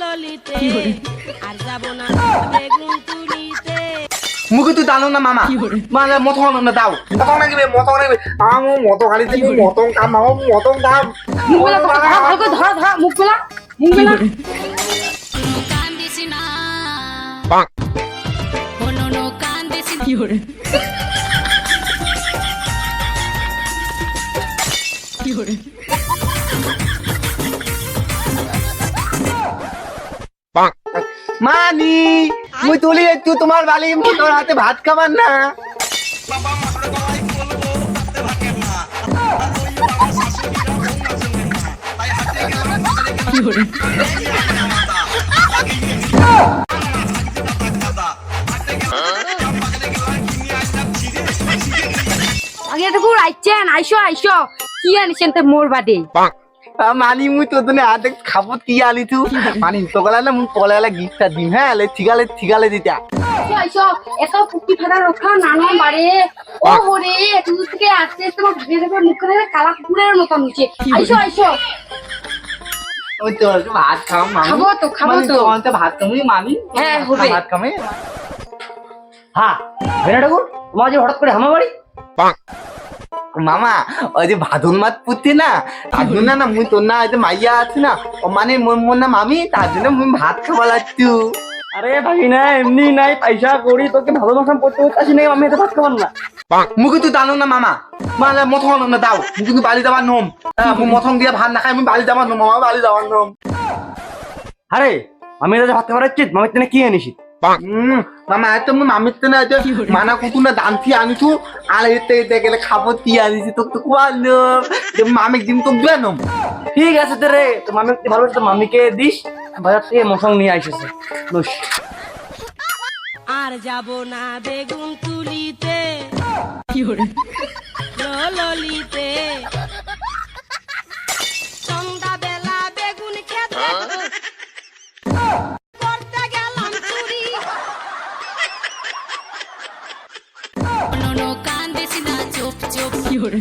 ললিতে। আর যাব না বেগুন তুলিতে। মুখে তুই জানো না মামা। মানে মতো না দাও। মতো নাগিবে মতো নাগিবে আমো মতো খালি তুমি মতো কাম মামা মতো কাম মুখ বেলা ধরো ভালো করে ধরো ধরো মুখ বেলা মুখ বেলা কান্দিস না মানি মুই তুলি একটু তোমার বালি মোটর হাতে ভাত খাবার না। আগে এটুকু আইছেন আইসো আইসো। কি আনিছেন তো মোর বাদে? মানি মুই তো তোনে হাতে খাব কি আলি তু? মানি তো গলা না মুই পলে গলা গিফটটা দিম হ্যাঁ লে ঠিকালে ঠিকালে দিতা আইসো আইসো এত পুকি ফাটা রক্ষা নানো বাড়ে ও হরে তুই থেকে আসতে তোমার ভাগে দেবে মুখ করে কালা কুকুরের মতো নিচে আইসো আইসো ওই তো ভাত খাও মামি খাব তো, খাব তো। তোমার তো ভাত খামি মানি। হ্যাঁ, হবে। ভাত খামে হ্যাঁ ভেনা ঠাকুর তোমার যে হঠাৎ করে হামা বাড়ি মামা ওই যে ভাদুন মাত পুতি না তার জন্য না মুই তোর না ওই যে মাইয়া আছে না ও মানে মোর মোর না মামি তার জন্য মুই ভাত খাওয়া লাগতু। আরে ভাই না এমনি নাই পয়সা করি তোকে ভালো মশান পড়তে হচ্ছে আসি নাই আমি এত ভাত খাবার না। মুখে তুই জানো না মামা মানে মথং না দাও মুই কিন্তু বালি যাবার নম। মুই দিয়ে ভাত না খাই আমি বালি যাবার নম মামা বালি যাবার নম। আরে আমি এটা ভাত খাবার উচিত মামির তেনে কি আনিছি মামা এত মামির তো না মানা কুতু না দান্তি আনিছু। আর এতে এতে গেলে খাব কি আনিছি তোকে তো কুয়ালো মামিক দিন তো বেনম ঠিক আছে তো রে তো মামি ভালো তো মামিকে দিস। বাজার থেকে মশং নিয়ে আইসেছে। লুস আর যাব না বেগুন তুলিতে ললিতে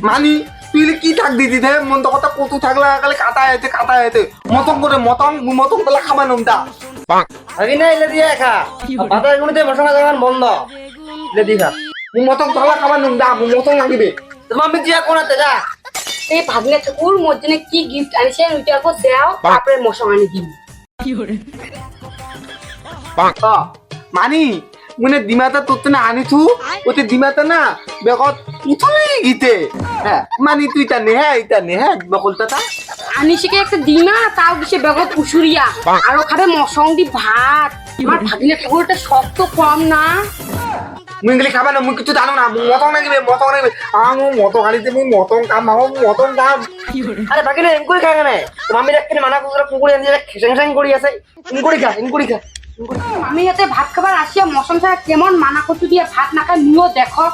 মানি তুই কি থাক দিদি? দে মন তো কথা কত থাকলা গেলে কাটা যেতে কাটা যেতে মতং করে মতং মুই মতং তাহলে খাবার নম দা আগে না এলে দিয়ে খা। ভাতের গুণিতে মশলা দেওয়ার বন্ধ। এলে দিয়ে খা। মুই মতং তাহলে খাবার নম দা মুই মতং লাগিবে তো মামি দিয়া কোনাতে যা। এই ভাগ্নে ঠাকুর মোর জন্য কি গিফট আনিছে ওইটা আকৌ দেও তারপরে মশং আনি দিন অ, মানি মানে ডিমাটা তোর না আনিছু ওতে ডিমাটা না বেগত উঠুই গিতে। হ্যাঁ মানি তুই তা নে হ্যাঁ ইটা নে হ্যাঁ বকলটা তা আনিছিকে একটা ডিমা তাও দিছে বেগত উসুরিয়া। আর ওখানে মশং দি ভাত। আমার ভাগ্নে ঠাকুরটা শক্ত কম না। মুই গেলে খাবার না মুই কিছু জানো না মুই মতং লাগিবে মতং লাগিবে আমু মতং আনিতে মুই মতং কাম মামা মতং কাম। আরে বাকি না এঙ্কুরি খায় কেন তো মামির একখানে মানা কুকুরা কুকুরে আনছে খেসাং খাং করি আছে। ইঙ্কুরি খা ইঙ্কুরি খা। আমি ইয়াতে ভাত খাবার আসিয়া মশং ছাড়া কেমন মানা কচু দিয়ে ভাত না খাই নিও দেখো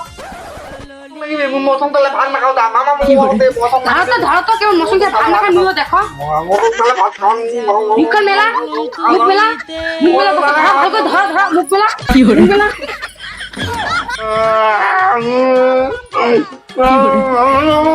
তাহলে ভাত না খাও দা মামা মুই মতে মতং ধরো তো ধরো তো কেমন মশং ভাত না খাই নিও দেখো মেলা মুখ মেলা মুখ মেলা ধরো ধরো ধরো মুখ মেলা মুখ মেলা। আহ